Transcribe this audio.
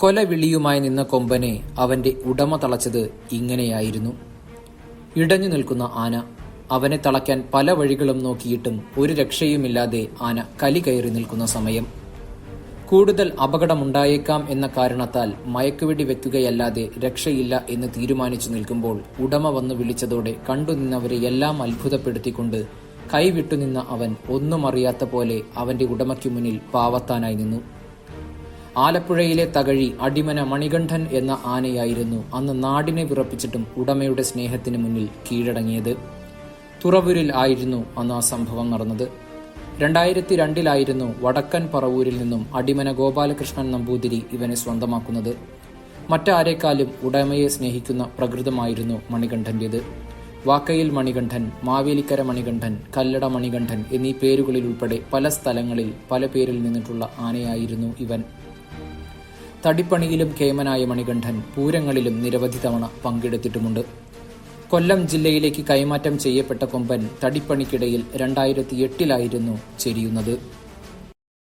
കൊലവിളിയുമായി നിന്ന കൊമ്പനെ അവന്റെ ഉടമ തളച്ചത് ഇങ്ങനെയായിരുന്നു. ഇടഞ്ഞു നിൽക്കുന്ന ആന അവനെ തളയ്ക്കാൻ പല വഴികളും നോക്കിയിട്ടും ഒരു രക്ഷയുമില്ലാതെ ആന കലി കയറി നിൽക്കുന്ന സമയം. കൂടുതൽ അപകടമുണ്ടായേക്കാം എന്ന കാരണത്താൽ മയക്കുവെടി വെക്കുകയല്ലാതെ രക്ഷയില്ല എന്ന് തീരുമാനിച്ചു നിൽക്കുമ്പോൾ ഉടമ വന്നു വിളിച്ചതോടെ കണ്ടുനിന്നവരെ എല്ലാം അത്ഭുതപ്പെടുത്തിക്കൊണ്ട് കൈവിട്ടുനിന്ന അവൻ ഒന്നും അറിയാത്ത പോലെ അവന്റെ ഉടമയ്ക്കു മുന്നിൽ പാവത്താനായി നിന്നു. ആലപ്പുഴയിലെ തകഴി അടിമന മണികണ്ഠൻ എന്ന ആനയായിരുന്നു അന്ന് നാടിനെ വിറപ്പിച്ചിട്ടും ഉടമയുടെ സ്നേഹത്തിന് മുന്നിൽ കീഴടങ്ങിയത്. തുറവൂരിൽ ആയിരുന്നു അന്ന് ആ സംഭവം നടന്നത്. രണ്ടായിരത്തി രണ്ടിലായിരുന്നു വടക്കൻ പറവൂരിൽ നിന്നും അടിമന ഗോപാലകൃഷ്ണൻ നമ്പൂതിരി ഇവനെ സ്വന്തമാക്കുന്നത്. മറ്റാരേക്കാളും ഉടമയെ സ്നേഹിക്കുന്ന പ്രകൃതമായിരുന്നു മണികണ്ഠന്റേത്. വാക്കയിൽ മണികണ്ഠൻ മാവേലിക്കര മണികണ്ഠൻ കല്ലട മണികണ്ഠൻ എന്നീ പേരുകളിൽ ഉൾപ്പെടെ പല സ്ഥലങ്ങളിൽ പല പേരിൽ നിന്നിട്ടുള്ള ആനയായിരുന്നു ഇവൻ. തടിപ്പണിയിലും കേമനായ മണികണ്ഠൻ പൂരങ്ങളിലും നിരവധി തവണ പങ്കെടുത്തിട്ടുമുണ്ട്. കൊല്ലം ജില്ലയിലേക്ക് കൈമാറ്റം ചെയ്യപ്പെട്ട കൊമ്പൻ തടിപ്പണിക്കിടയിൽ രണ്ടായിരത്തി എട്ടിലായിരുന്നു ചെരിയുന്നത്.